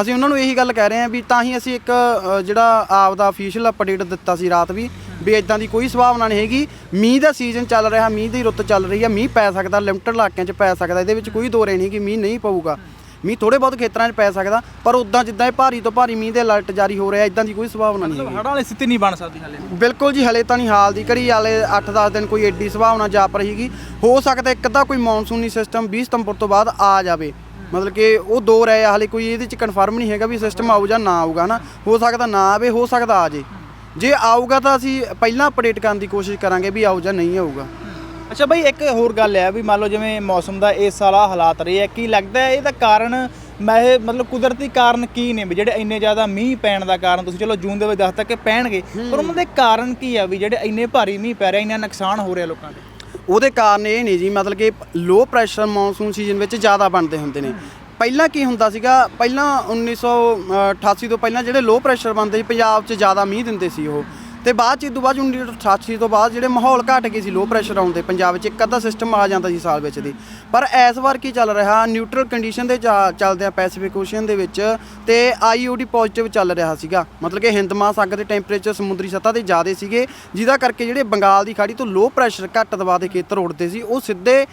ਅਸੀਂ ਉਹਨਾਂ ਨੂੰ ਇਹੀ ਗੱਲ ਕਹਿ ਰਹੇ ਹਾਂ ਵੀ ਤਾਂ ਹੀ ਅਸੀਂ ਇੱਕ ਅ, ਜਿਹੜਾ ਆਪ ਦਾ ਅਫੀਸ਼ੀਅਲ ਅਪਡੇਟ ਦਿੱਤਾ ਸੀ ਰਾਤ ਵੀ ਵੀ ਇਦਾਂ ਦੀ ਕੋਈ ਸੰਭਾਵਨਾ ਨਹੀਂ ਹੈਗੀ। ਮੀਂਹ ਦਾ ਸੀਜ਼ਨ ਚੱਲ ਰਿਹਾ ਮੀਂਹ ਦੀ ਰੁੱਤ ਚੱਲ ਰਹੀ ਹੈ ਮੀਂਹ ਪੈ ਸਕਦਾ ਲਿਮਟਡ ਇਲਾਕਿਆਂ 'ਚ ਪੈ ਸਕਦਾ ਇਹਦੇ ਵਿੱਚ ਕੋਈ ਦੋ ਰਹਿ ਨਹੀਂ ਕਿ ਮੀਂਹ ਨਹੀਂ ਪਊਗਾ। ਮੀਂਹ ਥੋੜੇ ਬਹੁਤ ਖੇਤਰਾਂ 'ਚ ਪੈ ਸਕਦਾ ਪਰ ਉਦਾਂ ਜਿੱਦਾਂ ਇਹ ਭਾਰੀ ਤੋਂ ਭਾਰੀ ਮੀਂਹ ਦੇ ਅਲਰਟ ਜਾਰੀ ਹੋ ਰਿਹਾ ਇਦਾਂ ਦੀ ਕੋਈ ਸੰਭਾਵਨਾ ਨਹੀਂ ਹੈਗੀ। ਹੜ੍ਹਾਂ ਵਾਲੀ ਸਥਿਤੀ ਨਹੀਂ ਬਣ ਸਕਦੀ ਹਾਲੇ। ਬਿਲਕੁਲ ਜੀ ਹਲੇ ਤਾਂ ਨਹੀਂ ਹਾਲ ਦੀ ਘੜੀ ਹਾਲੇ 8-10 ਦਿਨ ਕੋਈ ਐਡੀ ਸੰਭਾਵਨਾ ਜਾਪ ਰਹੀਗੀ ਹੋ ਸਕਦਾ ਇੱਕ ਅੱਧਾ ਕੋਈ ਮੌਨਸੂਨੀ ਸਿਸਟਮ 20 ਸਤੰਬਰ ਤੋਂ ਬਾਅਦ ਆ ਜਾਵੇ। ਮਤਲਬ ਕਿ ਉਹ ਦੋ ਰਹਿ ਆ ਹਲੇ ਕੋਈ ਇਹਦੇ ਚ ਕਨਫਰਮ ਨਹੀਂ ਹੈਗਾ ਵੀ ਸਿਸਟਮ ਆਊ ਜਾਂ ਨਾ ਆਊਗਾ ਨਾ ਹੋ ਸਕਦਾ ਨਾ ਆਵੇ ਹੋ ਸਕਦਾ ਆ ਜੇ। ਜੇ ਆਊਗਾ ਤਾਂ ਅਸੀਂ ਪਹਿਲਾਂ ਅਪਡੇਟ ਕਰਨ ਦੀ ਕੋਸ਼ਿਸ਼ ਕਰਾਂਗੇ ਵੀ ਆਊ ਜਾਂ ਨਹੀਂ ਆਊਗਾ। ਅੱਛਾ ਬਈ ਇੱਕ ਹੋਰ ਗੱਲ ਹੈ ਵੀ ਮੰਨ ਲਓ ਜਿਵੇਂ ਮੌਸਮ ਦਾ ਇਸ ਸਾਲ ਆਹ ਹਾਲਾਤ ਰਹੇ ਆ ਕੀ ਲੱਗਦਾ ਹੈ ਇਹਦਾ ਕਾਰਨ ਮੈਂ ਇਹ ਮਤਲਬ ਕੁਦਰਤੀ ਕਾਰਨ ਕੀ ਨੇ ਵੀ ਜਿਹੜੇ ਇੰਨੇ ਜ਼ਿਆਦਾ ਮੀਂਹ ਪੈਣ ਦਾ ਕਾਰਨ? ਤੁਸੀਂ ਚਲੋ ਜੂਨ ਦੇ ਵਿੱਚ ਦੱਸਤਾ ਕਿ ਪੈਣਗੇ ਪਰ ਉਹਨਾਂ ਦੇ ਕਾਰਨ ਕੀ ਆ ਵੀ ਜਿਹੜੇ ਇੰਨੇ ਭਾਰੀ ਮੀਂਹ ਪੈ ਰਿਹਾ ਇੰਨਾ ਨੁਕਸਾਨ ਹੋ ਰਿਹਾ ਲੋਕਾਂ ਦੇ? ਉਹਦੇ ਕਾਰਨ ਇਹ ਨਹੀਂ ਜੀ, ਮਤਲਬ ਕਿ ਲੋ ਪ੍ਰੈਸ਼ਰ ਮੌਨਸੂਨ ਸੀਜ਼ਨ ਵਿੱਚ ਜ਼ਿਆਦਾ ਬਣਦੇ ਹੁੰਦੇ ਨੇ। ਪਹਿਲਾਂ ਕੀ ਹੁੰਦਾ ਸੀਗਾ, ਪਹਿਲਾਂ 1988 ਤੋਂ ਪਹਿਲਾਂ ਜਿਹੜੇ ਲੋ ਪ੍ਰੈਸ਼ਰ ਬਣਦੇ ਸੀ, ਪੰਜਾਬ 'ਚ ਜ਼ਿਆਦਾ ਮੀਂਹ ਦਿੰਦੇ ਸੀ ਉਹ। ਤੇ ਬਾਅਦ ਚ ਇਦੋਂ ਬਾਅਦ 1988 ਤੋਂ ਬਾਅਦ ਜਿਹੜੇ ਮਾਹੌਲ ਘਟ ਗਏ ਸੀ ਲੋ ਪ੍ਰੈਸ਼ਰ ਆਉਂਦੇ ਪੰਜਾਬ ਵਿੱਚ, ਇੱਕ ਅੱਧਾ ਸਿਸਟਮ ਆ ਜਾਂਦਾ ਸੀ ਸਾਲ ਵਿੱਚ ਦੀ। ਪਰ ਇਸ ਵਾਰ ਕੀ ਚੱਲ ਰਿਹਾ? ਨਿਊਟਰਲ ਕੰਡੀਸ਼ਨ ਦੇ ਜਾ- ਚੱਲਦੇ ਆ ਪੈਸੀਫਿਕ ਓਸ਼ੀਅਨ ਦੇ ਵਿੱਚ ਤੇ ਆਈਓਡੀ ਪੋਜ਼ਿਟਿਵ ਚੱਲ ਰਿਹਾ ਸੀਗਾ। ਮਤਲਬ ਕਿ ਹਿੰਦ ਮਹਾਸਾਗਰ ਦੇ ਟੈਂਪਰੇਚਰ ਸਮੁੰਦਰੀ ਸਤਹ ਤੇ ਜ਼ਿਆਦੇ ਸੀਗੇ, ਜਿਹਦਾ ਕਰਕੇ ਜਿਹੜੇ ਬੰਗਾਲ ਦੀ ਖਾੜੀ ਤੋਂ ਲੋ ਪ੍ਰੈਸ਼ਰ ਘੱਟ ਦਬਾਅ ਦੇ ਖੇਤਰ ਉੱਡਦੇ ਸੀ, ਉਹ ਸਿੱਧੇ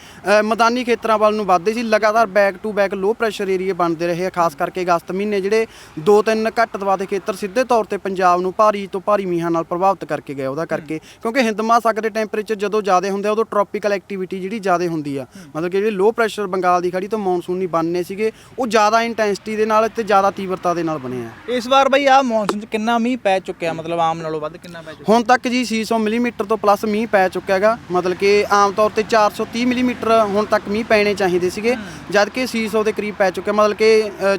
ਮੈਦਾਨੀ ਖੇਤਰਾਂ ਵੱਲ ਨੂੰ ਵੱਧਦੇ ਸੀ, ਲਗਾਤਾਰ back to back low pressure area ਬਣਦੇ ਰਹੇ ਆ, ਖਾਸ ਕਰਕੇ ਅਗਸਤ ਮਹੀਨੇ ਜਿਹੜੇ ਦੋ ਤਿੰਨ ਘੱਟ ਦਬਾਅ ਦੇ ਖੇਤਰ ਸਿੱਧੇ ਤੌਰ ਤੇ ਪੰਜਾਬ ਨੂੰ ਭਾਰੀ ਤੋਂ ਭਾਰੀ ਮੀਂਹਾਂ ਨਾਲ ਪ੍ਰਭਾਵਿਤ ਕਰਕੇ ਗਿਆ ਉਹਦਾ ਕਰਕੇ। ਕਿਉਂਕਿ ਹਿੰਦ ਮਹਾਸਾਗਰ ਦੇ ਟੈਂਪਰੇਚਰ ਜਦੋਂ ਜ਼ਿਆਦਾ ਹੁੰਦੇ ਆ ਉਦੋਂ ਟ੍ਰੋਪੀਕਲ ਐਕਟੀਵਿਟੀ ਜਿਹੜੀ ਜ਼ਿਆਦਾ ਹੁੰਦੀ ਆ। ਮਤਲਬ ਕਿ ਜਿਹੜੇ ਲੋ ਪ੍ਰੈਸ਼ਰ ਬੰਗਾਲ ਦੀ ਖਾੜੀ ਤੋਂ ਮੌਨਸੂਨੀ ਬਣਨੇ ਸੀਗੇ ਉਹ ਜ਼ਿਆਦਾ ਇੰਟੈਂਸਿਟੀ ਦੇ ਨਾਲ ਤੇ ਜ਼ਿਆਦਾ ਤੀਬਰਤਾ ਦੇ ਨਾਲ ਬਣੇ ਆ। ਇਸ ਵਾਰ ਬਈ ਆ ਮੌਨਸੂਨ ਚ ਕਿੰਨਾ ਮੀਂਹ ਪੈ ਚੁੱਕਿਆ? ਮਤਲਬ ਆਮ ਨਾਲੋਂ ਵੱਧ ਕਿੰਨਾ ਪੈ ਚੁੱਕਿਆ? ਹੁਣ ਤੱਕ ਜੀ 600 ਮਿਲੀਮੀਟਰ ਤੋਂ ਪਲੱਸ ਮੀਂਹ ਪੈ ਚੁੱਕਾ ਹੈਗਾ। ਮਤਲਬ ਕਿ ਆਮ ਤੌਰ ਤੇ 430 ਮਿਲੀਮੀਟਰ ਹੁਣ ਤੱਕ ਮੀਂਹ ਪੈਣੇ ਚਾਹੀਦੇ ਸੀਗੇ। ਜਦ ਕਿ 600 ਦੇ ਕਰੀਬ ਪੈ ਚੁੱਕੇ ਮਤਲਬ ਕਿ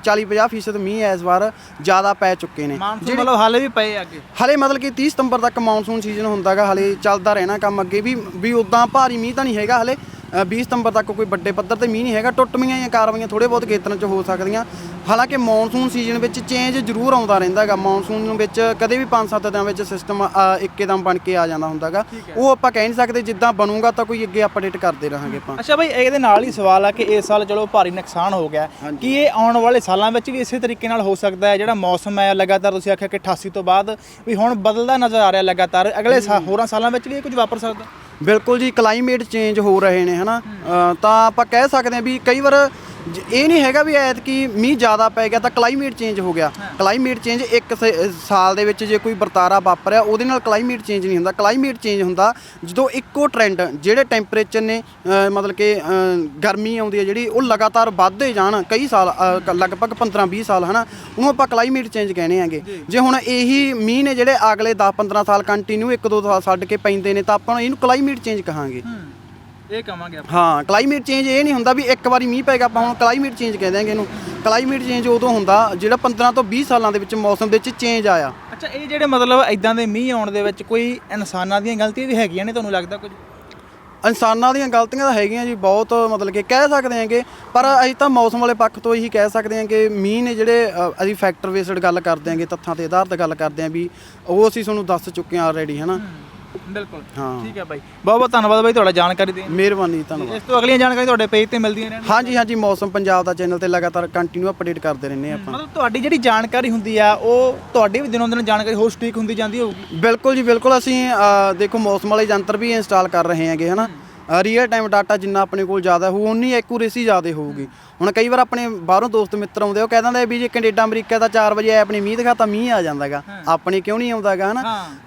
40-50 ਫੀਸਦ ਮੀਂਹ ਇਸ ਵਾਰ ਜ਼ਿਆਦਾ ਪੈ ਚੁੱਕੇ ਨੇ। ਮਤਲਬ ਹਾਲੇ ਵੀ ਪਏ ਅੱਗੇ? ਹਲੇ ਮਤਲਬ ਕਿ 30 ਸਤੰਬਰ ਤੱਕ ਮੌਨਸੂਨ ਸੀਜ਼ਨ ਹੁੰਦਾਗਾ, ਹਲੇ ਚੱਲਦਾ ਰਹਿਣਾ ਕੰਮ ਅੱਗੇ ਵੀ ਵੀ ਉਦਾਂ ਭਾਰੀ ਮੀਂਹ ਤਾਂ ਨਹੀਂ ਹੈਗਾ ਹਲੇ। 20 ਸਤੰਬਰ ਤੱਕ ਕੋਈ ਵੱਡੇ ਪੱਧਰ ਤੇ ਮੀਂਹ ਨਹੀਂ ਹੈਗਾ। ਟੁੱਟਵੀਆਂ ਜਾਂ ਕਾਰਵਾਈਆਂ ਥੋੜੇ ਬਹੁਤ ਖੇਤਰਾਂ 'ਚ ਹੋ ਸਕਦੀਆਂ। ਹਾਲਾਂਕਿ ਮੌਨਸੂਨ ਸੀਜ਼ਨ ਵਿੱਚ ਚੇਂਜ ਜ਼ਰੂਰ ਆਉਂਦਾ ਰਹਿੰਦਾ ਹੈਗਾ। ਮੌਨਸੂਨ ਵਿੱਚ ਕਦੇ ਵੀ 5-7 ਦਿਨਾਂ ਵਿੱਚ ਸਿਸਟਮ ਇੱਕੇਦਮ ਬਣ ਕੇ ਆ ਜਾਂਦਾ ਹੁੰਦਾਗਾ ਉਹ ਆਪਾਂ ਕਹਿ ਨਹੀਂ ਸਕਦੇ ਜਿੱਦਾਂ ਬਣੂਗਾ ਤਾਂ ਕੋਈ ਅੱਗੇ ਅਪਡੇਟ ਕਰਦੇ ਰਹਾਂਗੇ ਆਪਾਂ। ਅੱਛਾ ਬਈ ਇਹਦੇ ਨਾਲ ਹੀ ਸਵਾਲ ਆ ਕਿ ਇਸ ਸਾਲ ਚਲੋ ਭਾਰੀ ਨੁਕਸਾਨ ਹੋ ਗਿਆ। ਕੀ ਇਹ ਆਉਣ ਵਾਲੇ ਸਾਲਾਂ ਵਿੱਚ ਵੀ ਇਸੇ ਤਰੀਕੇ ਨਾਲ ਹੋ ਸਕਦਾ ਹੈ? ਜਿਹੜਾ ਮੌਸਮ ਹੈ ਲਗਾਤਾਰ ਤੁਸੀਂ ਆਖਿਆ ਕਿ 88 ਤੋਂ ਬਾਅਦ ਵੀ ਹੁਣ ਬਦਲਦਾ ਨਜ਼ਰ ਆ ਰਿਹਾ ਲਗਾਤਾਰ। ਅਗਲੇ ਹੋਰਾਂ ਸਾਲਾਂ ਵਿੱਚ ਵੀ ਇਹ ਕੁਝ ਵਾਪਰ ਸਕਦਾ? ਬਿਲਕੁਲ ਜੀ ਕਲਾਈਮੇਟ ਚੇਂਜ ਹੋ ਰਹੇ ਨੇ ਹਨਾ? ਅ, ਤਾਂ ਆਪਾਂ ਕਹਿ ਸਕਦੇ ਹਾਂ ਵੀ ਕਈ ਵਾਰ ਜ- ਇਹ ਨਹੀਂ ਹੈਗਾ ਵੀ ਐਤਕੀ ਮੀਂਹ ਜ਼ਿਆਦਾ ਪੈ ਗਿਆ ਤਾਂ ਕਲਾਈਮੇਟ ਚੇਂਜ ਹੋ ਗਿਆ। ਕਲਾਈਮੇਟ ਚੇਂਜ ਇੱਕ ਸ- ਸਾਲ ਦੇ ਵਿੱਚ ਜੇ ਕੋਈ ਵਰਤਾਰਾ ਵਾਪਰਿਆ ਉਹਦੇ ਨਾਲ ਕਲਾਈਮੇਟ ਚੇਂਜ ਨਹੀਂ ਹੁੰਦਾ। ਕਲਾਈਮੇਟ ਚੇਂਜ ਹੁੰਦਾ ਜਦੋਂ ਇੱਕੋ ਟ੍ਰੈਂਡ ਜਿਹੜੇ ਟੈਂਪਰੇਚਰ ਨੇ ਅ, ਮਤਲਬ ਕਿ ਅ, ਗਰਮੀ ਆਉਂਦੀ ਹੈ ਜਿਹੜੀ ਉਹ ਲਗਾਤਾਰ ਵੱਧਦੇ ਜਾਣ ਕਈ ਸਾਲ ਅ, ਕ- ਲਗਭਗ 15 20 ਸਾਲ ਹਨਾ? ਉਹਨੂੰ ਆਪਾਂ ਕਲਾਈਮੇਟ ਚੇਂਜ ਕਹਿੰਦੇ ਆਂਗੇ ਜੇ। ਹੁਣ ਇਹੀ ਮੀਂਹ ਨੇ ਜਿਹੜੇ ਅਗਲੇ 10 15 ਸਾਲ ਕੰਟੀਨਿਊ ਇੱਕ ਦੋ ਸਾਲ ਛੱਡ ਕੇ ਪੈਂਦੇ ਨੇ ਤਾਂ ਆਪਾਂ ਇਹਨੂੰ ਕਲਾਈਮੇਟ ਚੇਂਜ ਕਹਾਂਗੇ। ਇਹ ਕਵਾਂਗੇ ਆਪਾਂ। ਹਾਂ ਕਲਾਈਮੇਟ ਚੇਂਜ ਇਹ ਨਹੀਂ ਹੁੰਦਾ ਵੀ ਇੱਕ ਵਾਰੀ ਮੀਂਹ ਪੈਗਾ ਆਪਾਂ ਹੁਣ ਕਲਾਈਮੇਟ ਚੇਂਜ ਕਹਿ ਦਿਆਂਗੇ ਇਹਨੂੰ। ਕਲਾਈਮੇਟ ਚੇਂਜ ਉਦੋਂ ਹੁੰਦਾ ਜਿਹੜਾ 15 ਤੋਂ 20 ਸਾਲਾਂ ਦੇ ਵਿੱਚ ਮੌਸਮ ਵਿੱਚ ਚੇਂਜ ਆਇਆ। ਅੱਛਾ ਇਹ ਜਿਹੜੇ ਮਤਲਬ ਇਦਾਂ ਦੇ ਮੀਂਹ ਆਉਣ ਦੇ ਵਿੱਚ ਕੋਈ ਇਨਸਾਨਾਂ ਦੀਆਂ ਗਲਤੀਆਂ ਵੀ ਹੈਗੀਆਂ ਨੇ ਤੁਹਾਨੂੰ ਲੱਗਦਾ ਕੁਝ? ਇਨਸਾਨਾਂ ਦੀਆਂ ਗਲਤੀਆਂ ਤਾਂ ਹੈਗੀਆਂ ਜੀ ਬਹੁਤ ਮਤਲਬ ਕਿ ਕਹਿ ਸਕਦੇ ਹਾਂਗੇ ਪਰ ਅਸੀਂ ਤਾਂ ਮੌਸਮ ਵਾਲੇ ਪੱਖ ਤੋਂ ਇਹੀ ਕਹਿ ਸਕਦੇ ਹਾਂ ਕਿ ਮੀਂਹ ਨੇ ਜਿਹੜੇ ਅ, ਅਸੀਂ ਫੈਕਟਰ ਬੇਸਡ ਗੱਲ ਕਰਦੇ ਹਾਂਗੇ ਤੱਥਾਂ ਤੇ ਆਧਾਰਿਤ ਗੱਲ ਕਰਦੇ ਹਾਂ ਵੀ ਉਹ ਅਸੀਂ ਤੁਹਾਨੂੰ ਦੱਸ ਚੁੱਕੇ ਹਾਂ ਆਲਰੇਡੀ ਹਨਾ। ਬਿਲਕੁਲ। ਹਾਂ। ਠੀਕ ਹੈ ਬਾਈ। ਬਹੁਤ ਬਹੁਤ ਧੰਨਵਾਦ ਬਾਈ ਤੁਹਾਡਾ ਜਾਣਕਾਰੀ ਦੇਣ ਮਿਹਰਬਾਨੀ ਜੀ, ਧੰਨਵਾਦ। ਇਸ ਤੋਂ ਅਗਲੀਆਂ ਜਾਣਕਾਰੀ ਤੁਹਾਡੇ ਪੇਜ ਤੇ ਮਿਲਦੀਆਂ ਰਹਿਣਗੀਆਂ ਹਾਂਜੀ ਹਾਂਜੀ ਮੌਸਮ ਪੰਜਾਬ ਦਾ ਚੈਨਲ ਤੇ ਲਗਾਤਾਰ ਕੰਟੀਨਿਊ ਅਪਡੇਟ ਕਰਦੇ ਰਹਿੰਦੇ ਹਾਂ ਆਪਾਂ। ਮਤਲਬ ਤੁਹਾਡੀ ਜਿਹੜੀ ਜਾਣਕਾਰੀ ਹੁੰਦੀ ਆ ਉਹ ਤੁਹਾਡੀ ਵੀ ਦਿਨੋਂ ਦਿਨ ਜਾਣਕਾਰੀ ਹੋਰ ਸਟੀਕ ਹੁੰਦੀ ਜਾਂਦੀ ਹੋਊਗੀ। ਬਿਲਕੁਲ ਜੀ ਬਿਲਕੁਲ ਅਸੀਂ ਦੇਖੋ ਮੌਸਮ ਵਾਲੇ ਯੰਤਰ ਵੀ ਇੰਸਟਾਲ ਕਰ ਰਹੇ ਹਾਂਗੇ ਹਨਾ? ਰੀਅਲ ਟਾਈਮ ਡਾਟਾ ਜਿੰਨਾ ਆਪਣੇ ਕੋਲ ਜ਼ਿਆਦਾ ਹੋਊ ਉਨੀ ਐਕੂਰੇਸੀ ਜ਼ਿਆਦਾ ਹੋਊਗੀ। ਹੁਣ ਕਈ ਵਾਰ ਆਪਣੇ ਬਾਹਰੋਂ ਦੋਸਤ ਮਿੱਤਰ ਆਉਂਦੇ ਉਹ ਕਹਿ ਦਿੰਦੇ ਵੀ ਜੇ ਕੈਨੇਡਾ ਅਮਰੀਕਾ ਦਾ 4 ਵਜੇ ਆਪਣੀ ਮੀਂਹ ਦਿਖਾਤਾ ਮੀਂਹ ਆ ਜਾਂਦਾਗਾ। ਆਪਣੇ ਕਿਉਂ ਨਹੀਂ ਆਉਂਦਾਗਾ ਹਨਾ।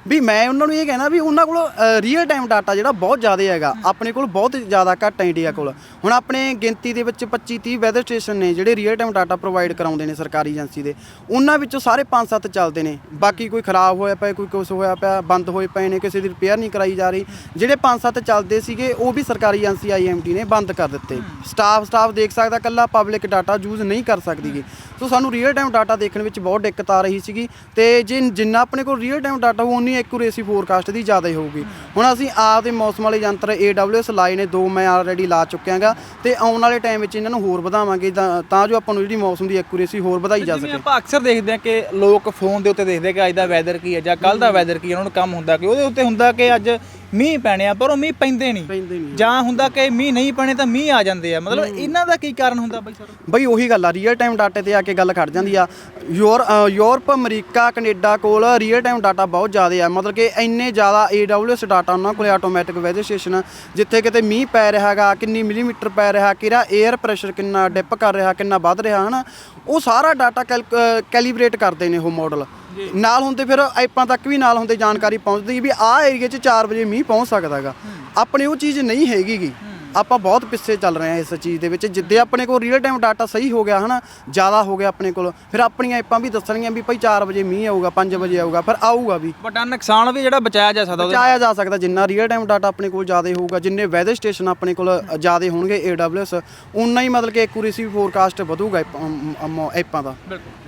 ਵੀ ਮੈਂ ਉਹਨਾਂ ਨੂੰ ਇਹ ਕਹਿਣਾ ਵੀ ਉਹਨਾਂ ਕੋਲ ਰੀਅਲ ਟਾਈਮ ਡਾਟਾ ਜਿਹੜਾ ਬਹੁਤ ਜ਼ਿਆਦਾ ਹੈਗਾ ਆਪਣੇ ਕੋਲ ਬਹੁਤ ਜ਼ਿਆਦਾ ਘੱਟ ਹੈ ਇੰਡੀਆ ਕੋਲ। ਹੁਣ ਆਪਣੇ ਗਿਣਤੀ ਦੇ ਵਿੱਚ 25 30 ਵੈਦਰ ਸਟੇਸ਼ਨ ਨੇ ਜਿਹੜੇ ਰੀਅਲ ਟਾਈਮ ਡਾਟਾ ਪ੍ਰੋਵਾਈਡ ਕਰਾਉਂਦੇ ਨੇ ਸਰਕਾਰੀ ਏਜੰਸੀ ਦੇ। ਉਹਨਾਂ ਵਿੱਚੋਂ ਸਾਰੇ 5-7 ਚੱਲਦੇ ਨੇ। ਬਾਕੀ ਕੋਈ ਖਰਾਬ ਹੋਇਆ ਪਿਆ ਕੋਈ ਕੁਛ ਹੋਇਆ ਪਿਆ ਬੰਦ ਹੋਏ ਪਏ ਨੇ ਕਿਸੇ ਦੀ ਰਿਪੇਅਰ ਨਹੀਂ ਕਰਾਈ ਜਾ ਰਹੀ। ਜਿਹੜੇ 5-7 ਚੱਲਦੇ ਸੀਗੇ ਉਹ ਵੀ ਸਰਕਾਰੀ ਏਜੰਸੀ ਆਈਐਮਟੀ ਨੇ ਬੰਦ ਕਰ ਦਿੱਤੇ। ਸਟਾਫ ਸਟਾਫ ਦੇਖ ਸਕਦਾ ਕੱਲਾ ਪਬਲਿਕ ਡਾਟਾ ਯੂਜ਼ ਨਹੀਂ ਕਰ ਸਕਦੀਗੀ। ਸੋ ਸਾਨੂੰ ਰੀਅਲ ਟਾਈਮ ਡਾਟਾ ਦੇਖਣ ਵਿੱਚ ਬਹੁਤ ਦਿੱਕਤ ਆ ਰਹੀ ਸੀਗੀ ਤੇ ਜੇ ਜਿੰਨਾ ਆਪਣੇ ਕੋਲ ਰੀਅਲ ਟਾਈਮ ਡਾਟਾ ਹੋਊ ਉਨੀ ਐਕੂਰੇਸੀ ਫੋਰਕਾਸਟ ਦੀ ਜ਼ਿਆਦਾ ਹੀ ਹੋਊਗੀ। ਹੁਣ ਅਸੀਂ ਆਪ ਦੇ ਮੌਸਮ ਵਾਲੇ ਯੰਤਰ AWS ਲਾਏ ਨੇ ਦੋ ਮੈਂ ਆਲਰੇਡੀ ਲਾ ਚੁੱਕਿਆਗਾ ਤੇ ਆਉਣ ਵਾਲੇ ਟਾਈਮ ਵਿੱਚ ਇਹਨਾਂ ਨੂੰ ਹੋਰ ਵਧਾਵਾਂਗੇ ਤਾਂ ਤਾਂ ਜੋ ਆਪਾਂ ਨੂੰ ਜਿਹੜੀ ਮੌਸਮ ਦੀ ਐਕੂਰੇਸੀ ਹੋਰ ਵਧਾਈ ਜਾ ਜਿਵੇਂ ਸਕੇ। ਆਪਾਂ ਅਕਸਰ ਦੇਖਦੇ ਹਾਂ ਕਿ ਲੋਕ ਫੋਨ ਦੇ ਉੱਤੇ ਦੇਖਦੇ ਆ ਕਿ ਅੱਜ ਦਾ ਵੈਦਰ ਕੀ ਹੈ ਜਾਂ ਕੱਲ ਦਾ ਵੈਦਰ ਕੀ ਹੈ ਉਹਨਾਂ ਨੂੰ ਕੰਮ ਹੁੰਦਾ ਕਿ ਉਹਦੇ ਉੱਤੇ ਹੁੰਦਾ ਕਿ ਅੱਜ ਮੀਂਹ ਪੈਣੇ ਆ ਪਰ ਉਹ ਮੀਂਹ ਪੈਂਦੇ ਨਹੀਂ। ਪੈਂਦੇ ਨਹੀਂ। ਜਾਂ ਹੁੰਦਾ ਕਿ ਮੀਂਹ ਨਹੀਂ ਪੈਣੇ ਤਾਂ ਮੀਂਹ ਆ ਜਾਂਦੇ ਆ। ਮਤਲਬ ਇਹਨਾਂ ਦਾ ਕੀ ਕਾਰਨ ਹੁੰਦਾ ਬਾਈ ਸਰ? ਬਈ ਉਹੀ ਗੱਲ ਆ ਰੀਅਲ ਟਾਈਮ ਡਾਟੇ ਤੇ ਆ ਕੇ ਗੱਲ ਖੜ ਜਾਂਦੀ ਆ। ਯੂਰ ਅ, ਯੂਰਪ ਅਮਰੀਕਾ ਕੈਨੇਡਾ ਕੋਲ ਰੀਅਲ ਟਾਈਮ ਡਾਟਾ ਬਹੁਤ ਜ਼ਿਆਦਾ ਆ। ਮਤਲਬ ਕਿ ਇੰਨੇ ਜ਼ਿਆਦਾ AWS ਡਾਟਾ ਉਹਨਾਂ ਕੋਲੇ ਆਟੋਮੈਟਿਕ ਵੈਦਰ ਸਟੇਸ਼ਨ ਜਿੱਥੇ ਕਿਤੇ ਮੀਂਹ ਪੈ ਰਿਹਾ ਹੈਗਾ ਕਿੰਨੀ ਮਿਲੀਮੀਟਰ ਪੈ ਰਿਹਾ ਕਿਹੜਾ 에ਅਰ ਪ੍ਰੈਸ਼ਰ ਕਿੰਨਾ ਡਿਪ ਕਰ ਰਿਹਾ ਕਿੰਨਾ ਵੱਧ ਰਿਹਾ ਹਨਾ? ਉਹ ਸਾਰਾ ਡਾਟਾ ਕੈਲੀਬ੍ਰੇਟ ਕਰਦੇ ਨੇ ਉਹ ਮਾਡਲ ਨਾਲ ਹੁੰਦੇ ਫਿਰ ਐਪਾਂ ਤੱਕ ਵੀ ਨਾਲ ਹੁੰਦੇ ਜਾਣਕਾਰੀ ਪਹੁੰਚਦੀ ਵੀ ਆਹ ਏਰੀਆ 'ਚ 4 ਵਜੇ ਮੀਂਹ ਪਹੁੰਚ ਸਕਦਾ ਹੈਗਾ। ਆਪਣੇ ਉਹ ਚੀਜ਼ ਨਹੀਂ ਹੈਗੀਗੀ ਆਪਾਂ ਬਹੁਤ ਪਿੱਛੇ ਚੱਲ ਰਹੇ ਹਾਂ ਇਸ ਚੀਜ਼ ਦੇ ਵਿੱਚ ਜਿੱਦੇ ਆਪਣੇ ਕੋਲ ਰੀਅਲ ਟਾਈਮ ਡਾਟਾ ਸਹੀ ਹੋ ਗਿਆ ਹਨਾ ਜ਼ਿਆਦਾ ਹੋ ਗਿਆ ਆਪਣੇ ਕੋਲ ਫਿਰ ਆਪਣੀਆਂ ਐਪਾਂ ਵੀ ਦੱਸਣਗੀਆਂ ਵੀ ਭਾਈ 4 ਵਜੇ ਮੀਂਹ ਆਊਗਾ 5 ਵਜੇ ਆਊਗਾ ਫਿਰ ਆਊਗਾ ਵੀ। ਵੱਡਾ ਨੁਕਸਾਨ ਵੀ ਜਿਹੜਾ ਬਚਾਇਆ ਜਾ ਸਕਦਾ ਬਚਾਇਆ ਜਾ ਸਕਦਾ ਜਿੰਨਾ ਰੀਅਲ ਟਾਈਮ ਡਾਟਾ ਆਪਣੇ ਕੋਲ ਜ਼ਿਆਦਾ ਹੋਊਗਾ ਜਿੰਨੇ ਵੈਦਰ ਸਟੇਸ਼ਨ ਆਪਣੇ ਕੋਲ ਜ਼ਿਆਦਾ ਹੋਣਗੇ AWS ਉਨਾ ਹੀ ਮਤਲਬ ਕਿ ਐਕੂਰੇਸੀ ਫੋਰਕਾਸਟ ਵਧੂਗਾ ਐਪ- ਦਾ।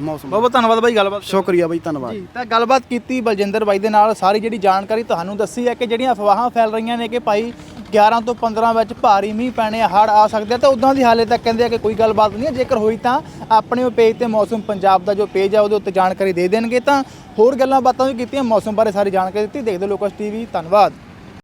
ਮੌਸਮ ਬਹੁਤ ਬਹੁਤ ਧੰਨਵਾਦ ਬਾਈ ਗੱਲਬਾਤ। ਸ਼ੁਕਰੀਆ ਬਈ ਧੰਨਵਾਦ। ਜੀ ਤਾਂ ਗੱਲਬਾਤ ਕੀਤੀ ਬਲਜਿੰਦਰ ਬਾਈ ਦੇ ਨਾਲ ਸਾਰੀ ਜਿਹੜੀ ਜਾਣਕਾਰੀ ਤੁਹਾਨੂੰ ਦੱਸੀ ਹੈ ਕਿ ਜਿਹੜੀਆਂ ਅਫਵਾਹਾਂ ਫੈਲ ਰਹੀਆਂ ਨੇ ਕਿ ਭਾਈ 11 ਤੋਂ 15 ਵਿੱਚ ਭਾਰੀ ਮੀਂਹ ਪੈਣੇ ਆ ਹੜ ਆ ਸਕਦੇ ਆ, ਤਾਂ ਉਦਾਂ ਦੀ ਹਾਲੇ ਤੱਕ ਕਹਿੰਦੇ ਆ ਕਿ ਕੋਈ ਗੱਲਬਾਤ ਨਹੀਂ ਹੈ। ਜੇਕਰ ਹੋਈ ਤਾਂ ਆਪਣੇ ਉਹ ਪੇਜ ਤੇ ਮੌਸਮ ਪੰਜਾਬ ਦਾ ਜੋ ਪੇਜ ਆ, ਉਹਦੇ ਉੱਤੇ ਜਾਣਕਾਰੀ ਦੇ ਦੇਣਗੇ। ਤਾਂ ਹੋਰ ਗੱਲਾਂ ਬਾਤਾਂ ਵੀ ਕੀਤੀਆਂ, ਮੌਸਮ ਬਾਰੇ ਸਾਰੀ ਜਾਣਕਾਰੀ ਦਿੱਤੀ। ਦੇਖਦੇ ਲੋਕਸ ਟੀਵੀ, ਧੰਨਵਾਦ।